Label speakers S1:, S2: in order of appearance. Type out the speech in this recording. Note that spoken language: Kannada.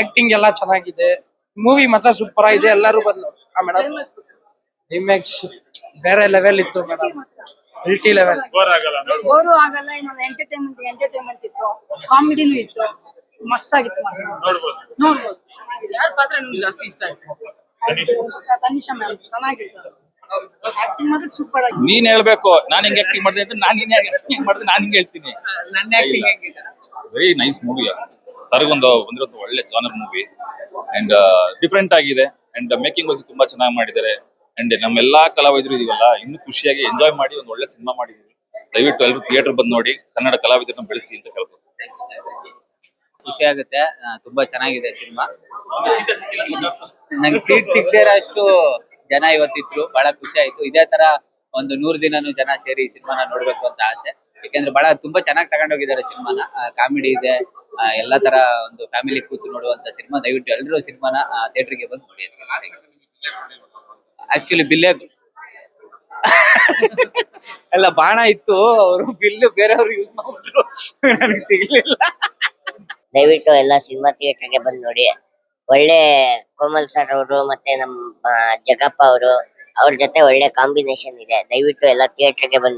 S1: ಆಕ್ಟಿಂಗ್ ಎಲ್ಲ ಚೆನ್ನಾಗಿದೆ. ಮೂವಿ ಮಾತ್ರ ಸೂಪರ್ ಆಗಿದೆ ಎಲ್ಲರೂ ಬಂದು. ಮೇಡಮ್ ರಿಮೇಕ್ಸ್ ಬೇರೆ ಲೆವೆಲ್ ಇತ್ತು ಮೇಡಮ್ ಮಲ್ಟಿ ಲೆವೆಲ್
S2: ಬೋರ್ ಆಗಲ್ಲ ನೋಡ್ಬೋದು.
S3: ಬೋರು ಆಗಲ್ಲ ಇನ್ನೊಂದು ಎಂಟರ್ಟೈನ್ಮೆಂಟ್ ಎಂಟರ್ಟೈನ್ಮೆಂಟ್ ಇತ್ತು. ಕಾಮಿಡಿನೂ ಇತ್ತು. ಮಸ್ತ್ ಆಗಿತ್ತು.
S2: ನೋಡ್ಬೋದು.
S3: ಪಾತ್ರ ನಿಮಗೆ
S1: ಜಾಸ್ತಿ ಇಷ್ಟ ಆಯ್ತು?
S2: ತನಿಷ್.
S3: ಮ್ಯಾಮ್ ಚೆನ್ನಾಗಿತ್ತು. ಆಕ್ಟಿಂಗ್ ಮಾತ್ರ ಸೂಪರ್ ಆಗಿ
S4: ನೀನ್ ಹೇಳ್ಬೇಕು. ನಾನ್ ಹೆಂಗ್ ಆಕ್ಟಿಂಗ್ ಮಾಡಿದೆ ಅಂತ ನಾನ್ ಹಿಂಗೆ ಆಕ್ಟಿಂಗ್ ಮಾಡಿದ್ರೆ ನಾನ್ ಹಿಂಗ್ ಹೇಳ್ತೀನಿ.
S1: ನನ್ನ ಆಕ್ಟಿಂಗ್ ಹೆಂಗಿದೆ?
S4: ವೆರಿ ನೈಸ್ ಮೂವಿ ಸರ್ಗೊಂದು ಬಂದಿರೋದು ಒಳ್ಳೆ ಜಾನರ್ ಮೂವಿ ಅಂಡ್ ಡಿಫ್ರೆಂಟ್ ಆಗಿದೆ. ಅಂಡ್ ಮೇಕಿಂಗ್ ವೈಸ್ ತುಂಬಾ ಚೆನ್ನಾಗಿ ಮಾಡಿದ್ದಾರೆ. ಅಂಡ್ ನಮ್ಮೆಲ್ಲಾ ಕಲಾವಿದರು ಇದೀವಲ್ಲ ಇನ್ನು ಖುಷಿಯಾಗಿ ಎಂಜಾಯ್ ಮಾಡಿ ಒಂದು ಒಳ್ಳೆ ಸಿನಿಮಾ ಮಾಡಿದೀವಿ. ದಯವಿಟ್ಟು ಎಲ್ಲರೂ ಥಿಯೇಟರ್ ಬಂದು ನೋಡಿ ಕನ್ನಡ ಕಲಾವಿದರನ್ನ ಬೆಳೆಸಿ ಅಂತ ಕೇಳ್ಬೋದು
S5: ಖುಷಿ ಆಗುತ್ತೆ. ತುಂಬಾ ಚೆನ್ನಾಗಿದೆ ಸಿನಿಮಾ ನಂಗೆ ಸೀಟ್ ಸಿಗದೇ ಇರೋ ಅಷ್ಟು ಜನ ಇವತ್ತಿದ್ರು. ಬಹಳ ಖುಷಿ ಆಯ್ತು. ಇದೇ ತರ ಒಂದು ನೂರ್ ದಿನನೂ ಜನ ಸೇರಿ ಈ ಸಿನಿಮಾನ ನೋಡ್ಬೇಕು ಅಂತ ಆಸೆ. ಯಾಕಂದ್ರೆ ಬಹಳ ತುಂಬಾ ಚೆನ್ನಾಗಿ ತಗೊಂಡೋಗಿದ್ದಾರೆ ಸಿನಿಮಾನ. ಕಾಮಿಡಿ ಇದೆ. ಎಲ್ಲಾ ತರ ಒಂದು ಫ್ಯಾಮಿಲಿ ಕೂತು ನೋಡುವಂತ ಸಿನಿಮಾ. ದಯವಿಟ್ಟು ಎಲ್ಲರೂ ಸಿನಿಮಾನ ಥಿಯೇಟರ್ಗೆ ಬಂದು ನೋಡಿ ಆಕ್ಚುಲಿ ಬಿಲ್ಲೇ ಎಲ್ಲ ಬಾಣ ಇತ್ತು, ಅವರು ಬಿಲ್ಲು ಬೇರೆಯವ್ರು ಯೂಸ್ ಮಾಡ್ಬಿಟ್ರು ನನಗೆ ಸಿಗ್ಲಿಲ್ಲ.
S6: ದಯವಿಟ್ಟು ಎಲ್ಲ ಸಿನಿಮಾ ಥಿಯೇಟರ್ಗೆ ಬಂದು ನೋಡಿ. ಒಳ್ಳೆ ಕೋಮಲ್ ಸರ್ ಅವರು ಮತ್ತೆ ನಮ್ಮ ಜಗಪ್ಪ ಅವರು, ಅವ್ರ ಜೊತೆ ಒಳ್ಳೆ ಕಾಂಬಿನೇಷನ್ ಇದೆ. ದಯವಿಟ್ಟು ಎಲ್ಲ ಥಿಯೇಟರ್ಗೆ ಬಂದು